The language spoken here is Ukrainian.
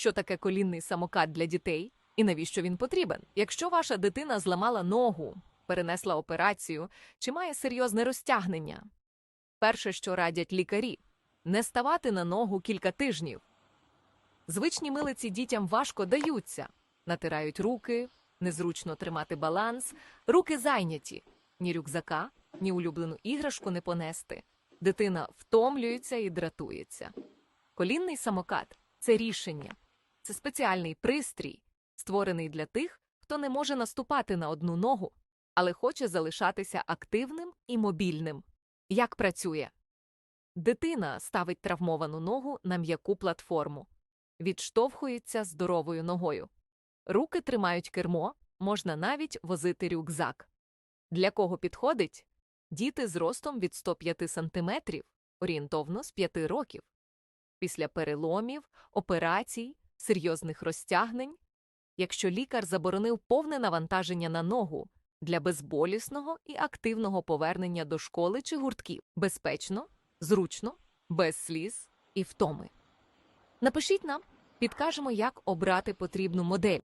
що таке колінний самокат для дітей і навіщо він потрібен. Якщо ваша дитина зламала ногу, перенесла операцію чи має серйозне розтягнення, перше, що радять лікарі, не ставати на ногу кілька тижнів. Звичні милиці дітям важко даються, натирають руки, незручно тримати баланс, руки зайняті, ні рюкзака, ні улюблену іграшку не понести. Дитина втомлюється і дратується. Колінний самокат це рішення, це спеціальний пристрій, створений для тих, хто не може наступати на одну ногу, але хоче залишатися активним і мобільним. Як працює? Дитина ставить травмовану ногу на м'яку платформу, відштовхується здоровою ногою. Руки тримають кермо, можна навіть возити рюкзак. Для кого підходить? Діти з ростом від 105 см, орієнтовно з 5 років. Після переломів, операцій, серйозних розтягнень. Якщо лікар заборонив повне навантаження на ногу для безболісного і активного повернення до школи чи гуртків, безпечно, зручно, без сліз і втоми. Напишіть нам, підкажемо, як обрати потрібну модель.